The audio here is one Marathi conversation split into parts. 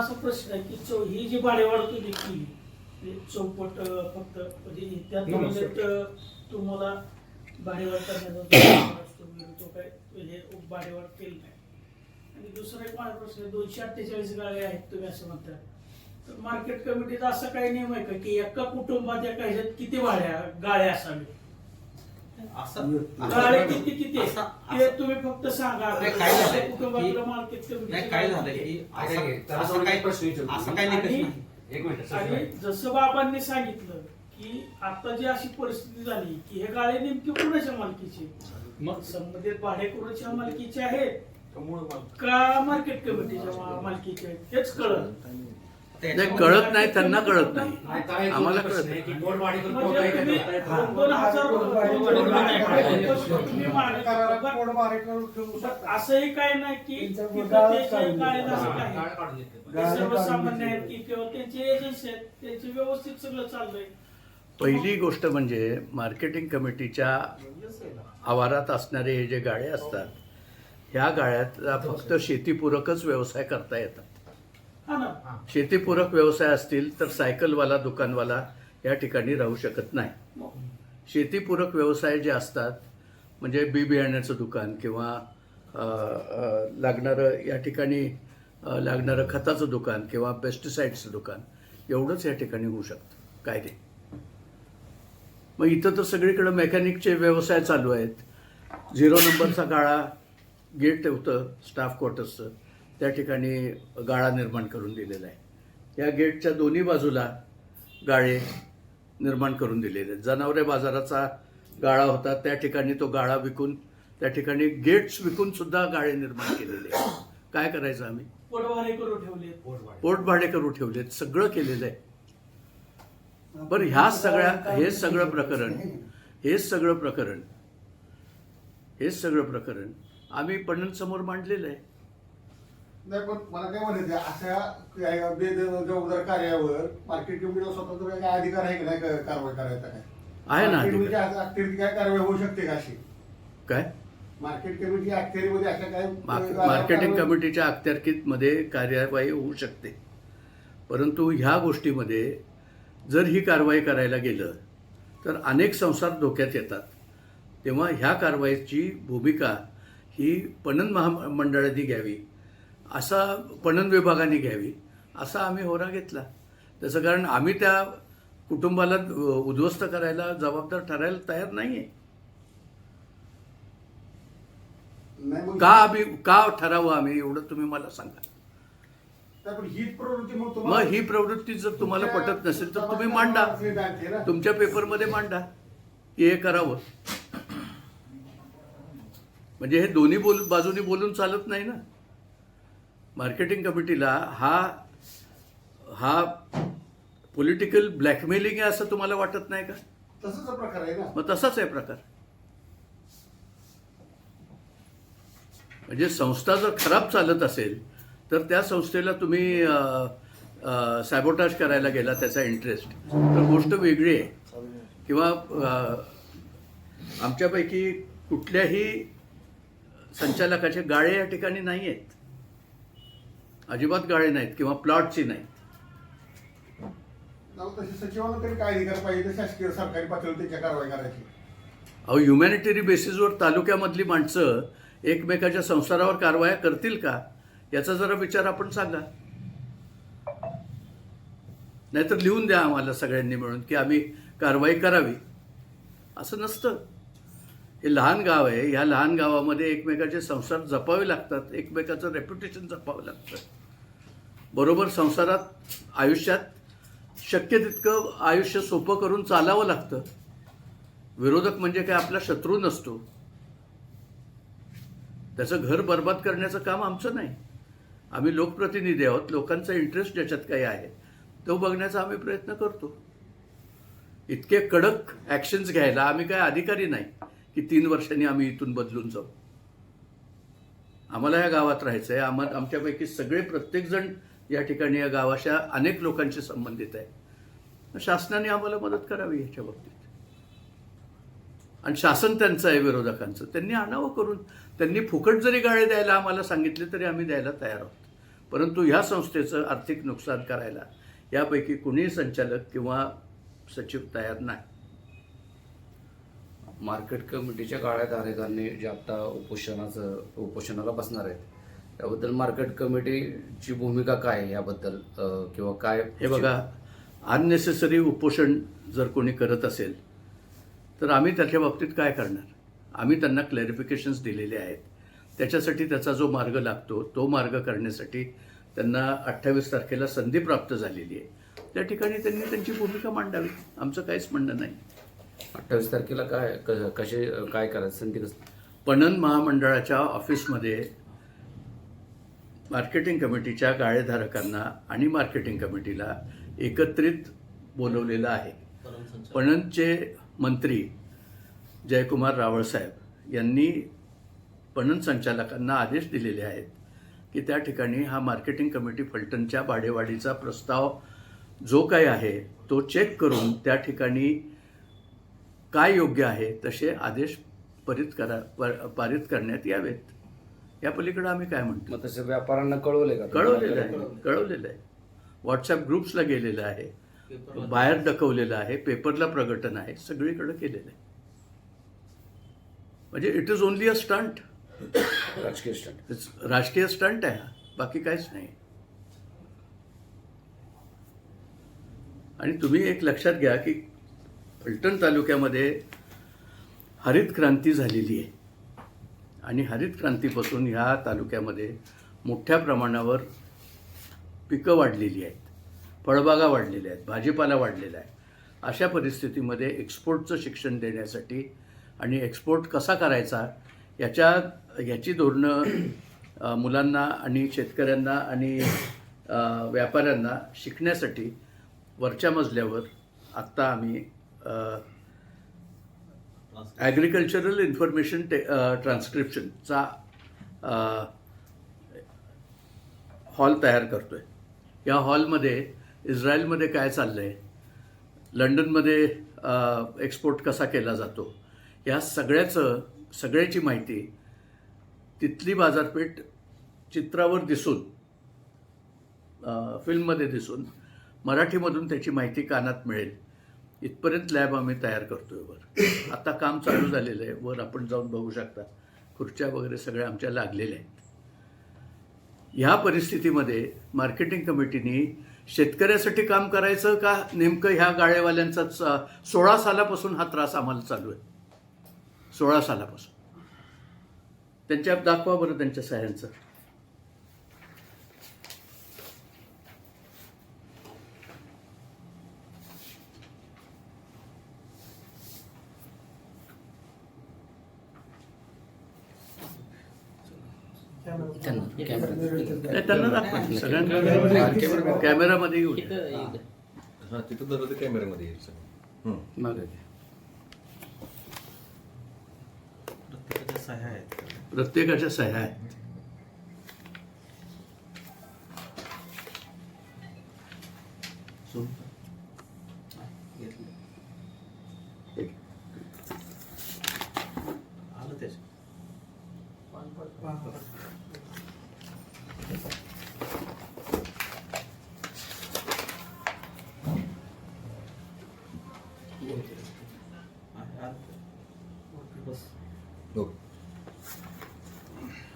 असा प्रश्न आहे की चौ ही जी भाडेवाढ तुम्ही केली चौपट अं, फक्त म्हणजे अं, तुम्हाला भाडेवाढ करण्याचा तो काय म्हणजे भाडेवाढ केली नाही. आणि दुसरा एक माझा प्रश्न आहे दोनशे अठ्ठेचाळीस गाळे आहेत तुम्ही असं म्हणता. तर मार्केट कमिटीचा असा काही नियम आहे का की एका कुटुंबात एका ह्याच्यात किती भाड्या गाळे असावे? असं? गाळे किती किती? असं- ते असं- तुम्ही फक्त सांगा. नाही, काय झालंय नाही काय झालं की. असं असं दोन काही प्रश्न विचारतो. असं काही निकष आणि- नाही. एक मिनिट आणि जसं बाबांनी सांगितलं की आता जी अशी परिस्थिती झाली की हे गाळे नेमके कोणाच्या मालकीचे? मग? संबंधित भाडेकरूच्या मालकीचे आहेत? मूळ का मार्केट कमिटीच्या मा- मालकीचे आहेत? हेच कळत नाही कळत नाही त्यांना कळत नाही नाही, आम्हाला कळत म्हणजे पण असंही काय नाही की सर्वसामान्य आहेत की किंवा त्यांचे एजन्सी आहेत त्यांचे व्यवस्थित सगळं चाललंय पहिली गोष्ट म्हणजे मार्केटिंग कमिटीच्या आवारात असणारे हे जे गाळे असतात ह्या गाळ्यात फक्त शेतीपूरकच व्यवसाय करता येतात हा शेतीपूरक व्यवसाय असतील तर सायकलवाला दुकानवाला या ठिकाणी राहू शकत नाही. शेतीपूरक व्यवसाय जे असतात म्हणजे बी बियाण्याचं दुकान किंवा लागणारं या ठिकाणी लागणारं खताचं दुकान किंवा पेस्टिसाईडचं दुकान एवढंच या ठिकाणी होऊ शकतं. कायदे. मग इथं तर सगळीकडे मेकॅनिकचे व्यवसाय चालू आहेत. झिरो नंबरचा गाळा गेट होतं स्टाफ क्वार्टर्सचं. त्या ठिकाणी गाळा निर्माण करून दिलेला आहे. या गेटच्या दोन्ही बाजूला गाळे निर्माण करून दिलेले आहेत. जनावरे बाजाराचा गाळा होता त्या ठिकाणी तो गाळा विकून त्या ठिकाणी गेट्स विकून सुद्धा गाळे निर्माण केलेले आहेत. काय करायचं आम्ही? पोटभारे करून ठेवले पोट भाडे करू ठेवलेत सगळं केलेलं आहे. बरं ह्या सगळ्या हे सगळं प्रकरण हेच सगळं प्रकरण हेच सगळं प्रकरण आम्ही पणनसमोर मांडलेलं आहे. नाही पण मला काय म्हणायचं अशा बेजबाबदार कार्यावर मार्केट कमिटीला स्वतंत्र काय अधिकार आहे की नाही कारवाई करायचा काय? आहे ना मार्केट अधिकार. कमिटीच्या अखेरी काय कारवाई होऊ शकते का अशी? काय? मार्केट कमिटी अखेरीमध्ये अशा काय मार्क- मार्केटिंग कमिटीच्या अखत्यारकीमध्ये कार्यवाही होऊ शकते. परंतु ह्या गोष्टीमध्ये जर ही कारवाई करायला गेलं तर अनेक संसार धोक्यात येतात. तेव्हा ह्या कारवाईची भूमिका ही पणन महामंडळाने घ्यावी. असा पणन विभागाने घ्यावी असा आम्ही होरा घेतला. त्याचं कारण आम्ही त्या कुटुंबाला उद्ध्वस्त करायला जबाबदार ठरायला तयार नाही आहे का आम्ही का ठरावं आम्ही एवढं तुम्ही मला सांगा. मग ही प्रवृत्ती जर तुम्हाला पटत नसेल तर तुम्ही मांडा. तुमच्या पेपरमध्ये मांडा की हे करावं. म्हणजे हे दोन्ही बोल बाजूनी बोलून चालत नाही ना. मार्केटिंग कमिटीला हा हा पॉलिटिकल ब्लॅकमेलिंग आहे असं तुम्हाला वाटत नाही का? तसंच प्रकार आहे ना. मग तसाच आहे प्रकार. म्हणजे संस्था जर खराब चालत असेल तर त्या संस्थेला तुम्ही सॅबोटाज करायला गेला त्याचा इंटरेस्ट तर गोष्ट वेगळी आहे. किंवा आमच्यापैकी कुठल्याही संचालकाचे गाळे या ठिकाणी नाही आहेत अजिबात गाळे नाहीत किंवा प्लॉटची नाहीत जाऊ तशी सचिवांना तरी काय अधिकार पाहिजे? तर शासकीय सरकारी पातळीवर त्याच्या कारवाई करायची. अहो ह्युमॅनिटरी बेसिसवर तालुक्यामधली माणसं एकमेकाच्या संसारावर कारवाया करतील का? याचा जरा विचार आपण सांगा. नाहीतर लिहून द्या आम्हाला सगळ्यांनी मिळून की आम्ही कारवाई करावी. असं नसतं. हे लहान गाव आहे. ह्या लहान गावामध्ये एकमेकाचे संसार जपावे लागतात. एकमेकाचं रेप्युटेशन जपावं लागतं. बरोबर संसारात आयुष्यात शक्य तितकं आयुष्य सोपं करून चालावं लागतं. विरोधक म्हणजे काय? आपला शत्रू नसतो. त्याचं घर बर्बाद करण्याचं काम आमचं नाही. आम्ही लोकप्रतिनिधी आहोत. लोकांचा इंटरेस्ट ज्याच्यात काही आहे तो बघण्याचा आम्ही प्रयत्न करतो. इतके कडक ॲक्शन्स घ्यायला आम्ही काय अधिकारी नाही की तीन वर्षांनी आम्ही इथून बदलून जाऊ. आम्हाला या गावात राहायचं आहे आम्हा आमच्यापैकी सगळे प्रत्येकजण या ठिकाणी या गावाच्या अनेक लोकांशी संबंधित आहे. शासनाने आम्हाला मदत करावी याच्या बाबतीत. आणि शासन त्यांचं आहे विरोधकांचं. त्यांनी आणावं करून त्यांनी फुकट जरी गाळे द्यायला आम्हाला सांगितले तरी आम्ही द्यायला तयार आहोत. परंतु ह्या संस्थेचं आर्थिक नुकसान करायला यापैकी कुणीही संचालक किंवा सचिव तयार नाही. मार्केट कमिटीच्या काळात अनेकांनी जे आता उपोषणाचं उपोषणाला बसणार आहेत त्याबद्दल मार्केट कमिटीची भूमिका काय याबद्दल किंवा काय हे बघा अननेसेसरी उपोषण जर कोणी करत असेल तर आम्ही त्याच्या बाबतीत काय करणार? आम्ही त्यांना क्लॅरिफिकेशन्स दिलेले आहेत. त्याच्यासाठी त्याचा जो मार्ग लागतो तो मार्ग करण्यासाठी त्यांना अठ्ठावीस तारखेला संधी प्राप्त झालेली आहे. त्या ठिकाणी त्यांनी त्यांची भूमिका मांडावी. आमचं काहीच म्हणणं नाही. अठ्ठावीस तारखेला काय क- कसे काय करायचं? संधी कसं? पणन महामंडळाच्या ऑफिसमध्ये मार्केटिंग कमिटीच्या गाळेधारकांना आणि मार्केटिंग कमिटीला एकत्रित बोलवलेलं आहे. पणनचे मंत्री जयकुमार रावळसाहेब यांनी पणन संचालकांना आदेश दिलेले आहेत की त्या ठिकाणी हा मार्केटिंग कमिटी फलटणच्या भाडेवाढीचा प्रस्ताव जो काही आहे तो चेक करून त्या ठिकाणी काय योग्य आहे तसे आदेश पारित करा पर- पारित करण्यात यावेत. या पलीकडे आम्ही काय म्हणतो? मग तसं व्यापाऱ्यांना कळवले का कळवलेलं आहे कळवलेलं आहे. व्हॉट्सअप ग्रुप्सला गेलेलं आहे बाहेर दाखवलेलं आहे पेपरला प्रकटन आहे सगळीकडे केलेलं आहे. म्हणजे it is only a stunt राजकीय स्टंट राजकीय स्टंट आहे हा बाकी काहीच नाही. आणि तुम्ही एक लक्षात घ्या की फलटण तालुक्यामध्ये हरित क्रांती झालेली आहे. आणि हरित क्रांतीपासून ह्या तालुक्यामध्ये मोठ्या प्रमाणावर पिकं वाढलेली आहेत फळबागा वाढलेल्या आहेत भाजीपाला वाढलेला आहे. अशा परिस्थितीमध्ये एक्सपोर्टचं शिक्षण देण्यासाठी आणि एक्सपोर्ट कसा करायचा याच्या याची धोरणं मुलांना आणि शेतकऱ्यांना आणि व्यापाऱ्यांना शिकण्यासाठी वरच्या मजल्यावर आत्ता आम्ही ॲग्रिकल्चरल इन्फॉर्मेशन टे ट्रान्स्क्रिप्शनचा हॉल तयार करतो आहे या हॉलमध्ये इस्रायलमध्ये काय चाललं आहे लंडनमध्ये एक्सपोर्ट uh, कसा केला जातो? या सगळ्याचं सगळ्याची माहिती तिथली बाजारपेठ चित्रावर दिसून uh, फिल्ममध्ये दिसून मराठीमधून त्याची माहिती कानात मिळेल. इथपर्यंत लॅब आम्ही तयार करतोय वर. आता काम चालू झालेलं आहे. वर आपण जाऊन बघू शकता. खुर्च्या वगैरे सगळ्या आमच्या लागलेल्या आहेत. ह्या परिस्थितीमध्ये मार्केटिंग कमिटीनी शेतकऱ्यासाठी काम करायचं का नेमकं ह्या गाळेवाल्यांचा सोळा सालापासून हा त्रास आम्हाला चालू आहे. सोळा सालापासून. त्यांच्या दाखवा बरं त्यांच्या सह्यांचं. त्यांना कॅमेरा. नाही, त्यांना दाखवा सगळ्यांना कॅमेरामध्ये येऊ द्या. हा तिथं कॅमेऱ्यामध्ये येईल सगळं. हम्म. मागे घे. प्रत्येकाच्या सह्या आहेत. प्रत्येकाच्या सह्या आहेत.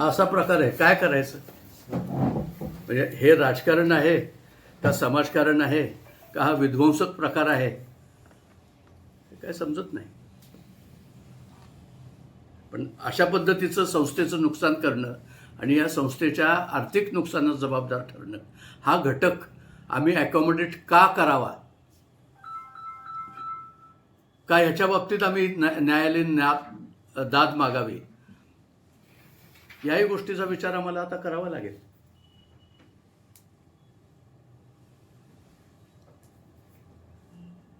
असा प्रकार आहे. काय करायचं? म्हणजे हे राजकारण आहे का समाजकारण आहे का हा विध्वंसक प्रकार आहे? हे काय समजत नाही. पण अशा पद्धतीचं संस्थेचं नुकसान करणं आणि या संस्थेच्या आर्थिक नुकसानास जबाबदार ठरणं हा घटक आम्ही ॲकॉमोडेट का करावा? का ह्याच्या बाबतीत आम्ही न्या- न्यायालयीन न्या दाद मागावी? याही गोष्टीचा विचार आम्हाला आता करावा लागेल.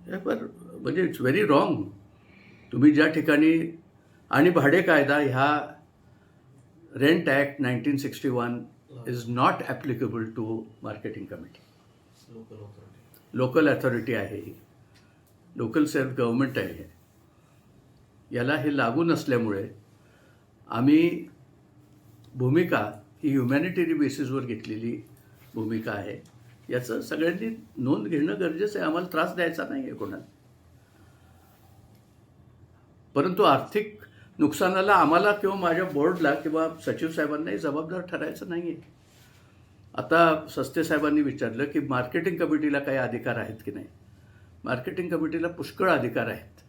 म्हणजे इट्स व्हेरी रॉंग तुम्ही ज्या ठिकाणी आणि भाडे कायदा ह्या rent act nineteen sixty one is not applicable to marketing committee local authority आहे ही. लोकल सेल्फ गव्हर्नमेंट आहे याला हे लागू नसल्यामुळे आम्ही भूमिका ही ह्युमॅनिटेरी बेसिसवर घेतलेली भूमिका आहे. याचं सगळ्यांनी नोंद घेणं गरजेचं आहे. आम्हाला त्रास द्यायचा नाही आहे कोणाला. परंतु आर्थिक नुकसानाला आम्हाला किंवा माझ्या बोर्डला किंवा सचिव साहेबांनाही जबाबदार ठरायचं नाही आहे आता सस्ते साहेबांनी विचारलं की मार्केटिंग कमिटीला काही अधिकार आहेत की नाही? मार्केटिंग कमिटीला पुष्कळ अधिकार आहेत.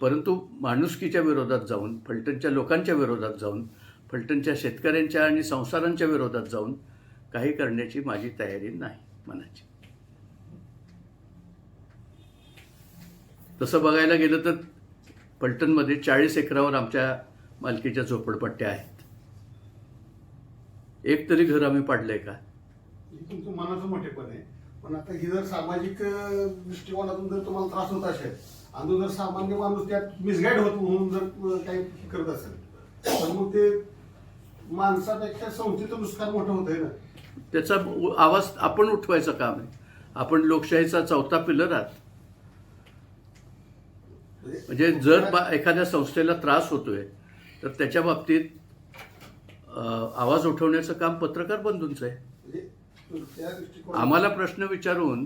परंतु माणुसकीच्या विरोधात जाऊन फलटणच्या लोकांच्या विरोधात जाऊन फलटणच्या शेतकऱ्यांच्या आणि संसारांच्या विरोधात जाऊन काही करण्याची माझी तयारी नाही मनाची. तसं बघायला गेलं तर फलटणमध्ये चाळीस एकरावर आमच्या मालकीच्या झोपडपट्ट्या आहेत. एक तरी घर आम्ही पाडलंय का? तुमचं मनाचं मोठेपण आहे. पण आता ही जर सामाजिक दृष्टिकोनातून जर तुम्हाला त्रास होत असेल आणि तो जर सामान्य माणूस त्यात मिसगाईड होत म्हणून जर काही करत असेल तर मग ते माणसापेक्षा संस्थेचं नुकसान मोठं होत आहे ना. त्याचा आवाज आपण उठवायचं काम आहे. आपण लोकशाहीचा चौथा पिलर आहात. म्हणजे जर बा- एखाद्या संस्थेला त्रास होतोय तर त्याच्या बाबतीत अं, आवाज उठवण्याचं काम पत्रकार बंधूंचं आहे. म्हणजे त्या दृष्टिकोनात आम्हाला प्रश्न विचारून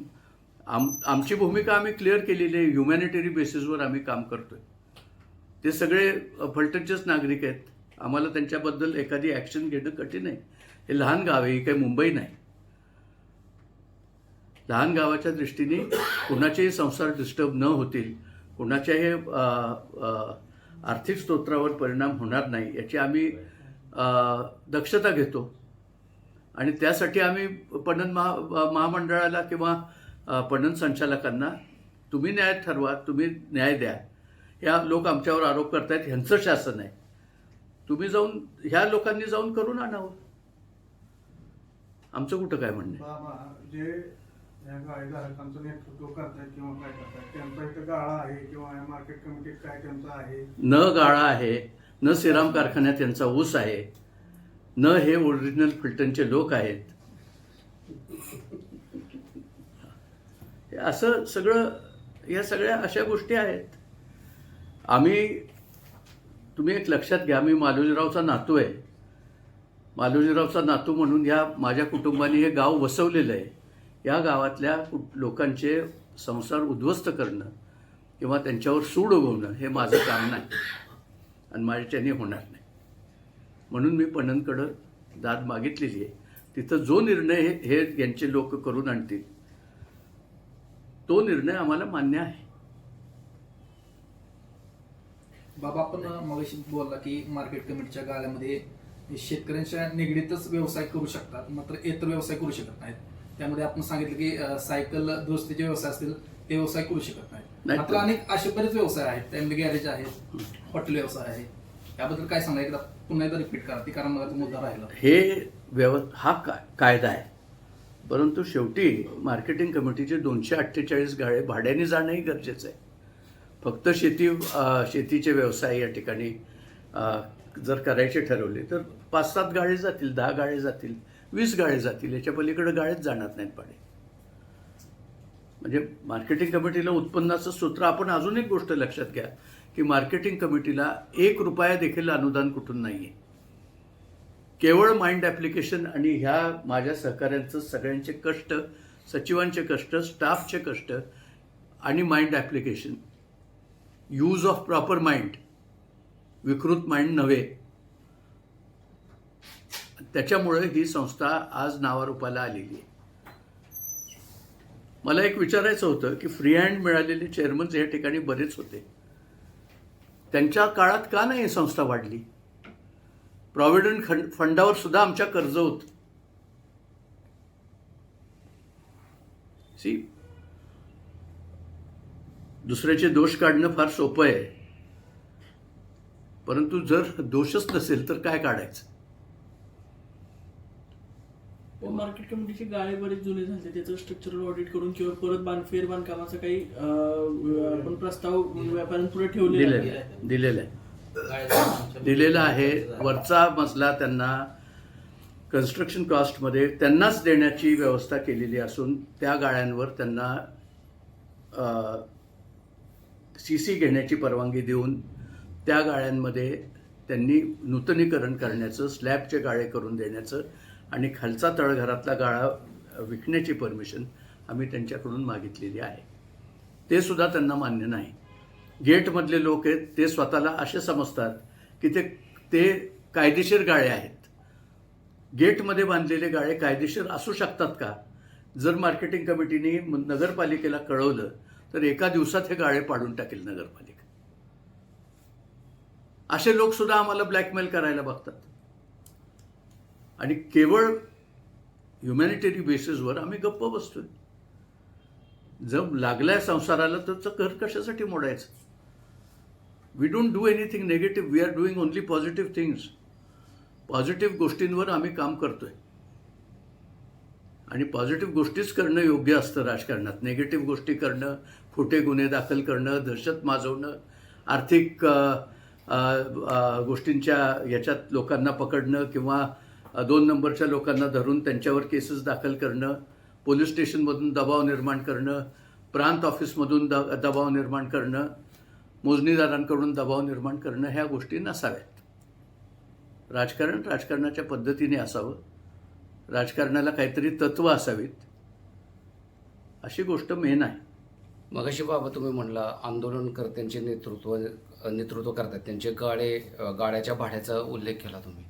आम आमची भूमिका आम्ही क्लिअर केलेली आहे. ह्युमॅनिटरी बेसिसवर आम्ही काम करतोय. ते सगळे फलटणचेच नागरिक आहेत. आम्हाला त्यांच्याबद्दल एखादी ॲक्शन घेणं कठीण आहे. हे लहान गाव आहे ही काही मुंबई नाही. लहान गावाच्या दृष्टीने कुणाचेही संसार डिस्टर्ब न होतील कुणाच्याही आर्थिक स्तोत्रावर परिणाम होणार नाही याची आम्ही दक्षता घेतो. आणि त्यासाठी आम्ही पणन महा महामंडळाला किंवा पणन संचालकांना तुम्ही न्याय ठरवा तुम्ही न्याय द्या. ह्या लोक आमच्यावर आरोप करतायत ह्यांचं शासन आहे. तुम्ही जाऊन ह्या लोकांनी जाऊन करून आणावं. आमचं कुठं काय म्हणणं जे या गाळेधारकांचं नेतृत्व करतायत किंवा काय करतायत त्यांचा इथं गाळा आहे किंवा या मार्केट कमिटीत काय त्यांचं आहे? न गाळा आहे न सिराम कारखान्यात त्यांचा ऊस आहे न हे ओरिजिनल फलटणचे लोक आहेत. असं सगळं या सगळ्या अशा गोष्टी आहेत. आम्ही तुम्ही एक लक्षात घ्या मी मालोजीरावचा नातू आहे. मालोजीरावचा नातू म्हणून या माझ्या कुटुंबाने हे गाव वसवलेलं आहे. या गावातल्या कुट- लोकांचे संसार उद्ध्वस्त करणं किंवा त्यांच्यावर सूड उगवणं हे माझं काम नाही. आणि माझ्याच्याने होणार नाही. म्हणून मी पणनकडं दाद मागितलेली आहे. तिथं जो निर्णय हे हे यांचे लोक करून आणतील तो निर्णय आम्हाला मान्य आहे. बाबा आपण मगाशी बोलला की मार्केट कमिटीच्या गाळ्यामध्ये शेतकऱ्यांच्या निगडीतच व्यवसाय करू शकतात मात्र इतर व्यवसाय करू शकत नाहीत. त्यामध्ये आपण सांगितलं की सायकल दुरुस्तीचे व्यवसाय असतील ते व्यवसाय करू शकत नाहीत. नाही. मात्र अनेक असे बरेच व्यवसाय आहेत त्यामध्ये गॅरेज आहेत हॉटेल व्यवसाय आहे. याबद्दल काय सांगा एकदा पुन्हा एकदा रिपीट करा ती कारण मला मुद्दा राहिला. हे व्यव हा कायदा आहे. परंतु शेवटी मार्केटिंग कमिटीचे दोनशे अठ्ठेचाळीस गाळे भाड्याने जाणंही गरजेचं आहे. फक्त शेती शेतीचे व्यवसाय या ठिकाणी जर करायचे ठरवले तर पाच सात गाळे जातील दहा गाळे जातील वीस गाळे जातील याच्या पलीकडे गाळेच जाणार नाहीत पाणी म्हणजे मार्केटिंग कमिटीला उत्पन्नाचं सूत्र आपण अजून एक गोष्ट लक्षात घ्या की मार्केटिंग कमिटीला एक रुपया देखील अनुदान कुठून नाही आहे केवळ माइंड ॲप्लिकेशन आणि ह्या माझ्या सहकाऱ्यांचं सगळ्यांचे कष्ट सचिवांचे कष्ट स्टाफचे कष्ट आणि mind application use of proper mind विकृत माइंड नव्हे. त्याच्यामुळे ही संस्था आज नावारूपाला आलेली आहे. मला एक विचारायचं होतं की फ्री हँड मिळालेले चेअरमन्स या ठिकाणी बरेच होते. त्यांच्या काळात का नाही ही संस्था वाढली? प्रॉव्हिडंट खंड फंडावर सुद्धा आमच्या कर्ज होत. सी दुसऱ्याचे दोष काढणं फार सोपं आहे. परंतु जर दोषच नसेल तर काय काढायचं? मार्केट कमिटीचे गाळे बरेच जुने झाले. त्याचं स्ट्रक्चरल ऑडिट करून किंवा परत बांध फेर बांधकामाचा काही आपण प्रस्ताव व्यापाऱ्यांपुढे ठेवलेला दिलेलं आहे. दिलेलं आहे. दिलेला आहे वरचा मजला त्यांना कन्स्ट्रक्शन कॉस्टमध्ये त्यांनाच देण्याची व्यवस्था केलेली असून त्या गाळ्यांवर त्यांना सी सी घेण्याची परवानगी देऊन त्या गाळ्यांमध्ये त्यांनी नूतनीकरण करण्याचं स्लॅबचे गाळे करून देण्याचं आणि खालचा तळघरातला गाळा विकण्याची परमिशन आम्ही त्यांच्याकडून मागितलेली आहे. ते सुद्धा त्यांना मान्य नाही. गेटमधले लोक आहेत ते स्वतःला असे समजतात की ते ते कायदेशीर गाळे आहेत. गेटमध्ये बांधलेले गाळे कायदेशीर असू शकतात का? जर मार्केटिंग कमिटीने नगरपालिकेला कळवलं तर एका दिवसात हे गाळे पाडून टाकेल नगरपालिका. असे लोक सुद्धा आम्हाला ब्लॅकमेल करायला बघतात. आणि केवळ ह्युमॅनिटरी बेसिसवर आम्ही गप्प बसतोय. जर लागलाय संसाराला तर घर कशासाठी मोडायचं? We don't do anything negative we are doing only positive things positive गोष्टींवर आम्ही काम करतो आहे आणि पॉझिटिव्ह गोष्टीच करणं योग्य असतं राजकारणात. नेगेटिव्ह गोष्टी करणं खोटे गुन्हे दाखल करणं दहशत माजवणं आर्थिक गोष्टींच्या याच्यात लोकांना पकडणं किंवा दोन नंबरच्या लोकांना धरून त्यांच्यावर केसेस दाखल करणं पोलीस स्टेशनमधून दबाव निर्माण करणं प्रांत ऑफिसमधून द दबाव निर्माण करणं मोजणीदारांकडून दबाव निर्माण करणं ह्या गोष्टी नसाव्यात. राजकारण राजकारणाच्या पद्धतीने असावं. राजकारणाला काहीतरी तत्व असावीत. अशी गोष्ट मेन आहे. मगाशी बाबा तुम्ही म्हणला आंदोलनकर्त्यांचे नेतृत्व नेतृत्व करतात. त्यांचे गाळे अ, गाड्याच्या भाड्याचा उल्लेख केला तुम्ही.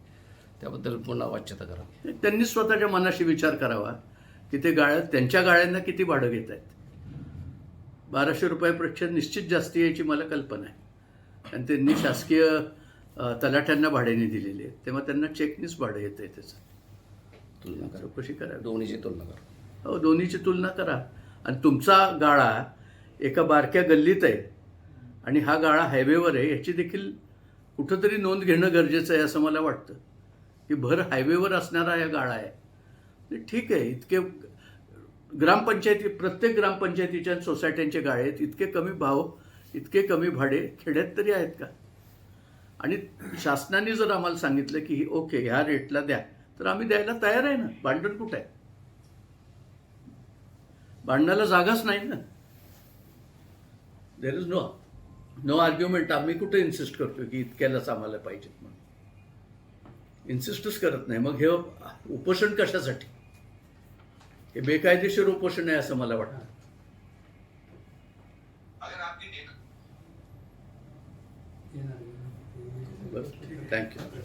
त्याबद्दल पुन्हा वाच्यता करा. त्यांनी स्वतःच्या मनाशी विचार करावा की ते गाळ्या त्यांच्या गाळ्यांना किती भाडं घेत आहेत बाराशे रुपयापेक्षा निश्चित जास्ती यायची मला कल्पना आहे. आणि त्यांनी शासकीय तलाठ्यांना भाड्याने दिलेली आहेत. तेव्हा त्यांना चेकनीच भाडं येतं आहे त्याचं. तुलना करा. चौकशी करावी दोन्हीची तुलना करा. हो दोन्हीची तुलना करा. आणि तुमचा गाळा एका बारक्या गल्लीत आहे आणि हा गाळा हायवेवर आहे याची देखील कुठंतरी नोंद घेणं गरजेचं आहे असं मला वाटतं. की भर हायवेवर असणारा हा गाळा आहे. ते ठीक आहे इतके ग्रामपंचायती प्रत्येक ग्रामपंचायतीच्या सोसायट्यांचे गाळे आहेत. इतके कमी भाव इतके कमी भाडे खेड्यात तरी आहेत का? आणि शासनाने जर आम्हाला सांगितलं की ओके ह्या रेटला द्या तर आम्ही द्यायला तयार आहे ना? भांडण कुठं आहे? भांडणाला जागाच नाही ना? There is no no argument आम्ही कुठे इन्सिस्ट करतो की इतक्यालाच आम्हाला पाहिजेत म्हणून? इन्सिस्टच करत नाही. मग हे उपोषण कशासाठी? हे बेकायदेशीर उपोषण आहे असं मला वाटतं. बरं थँक्यू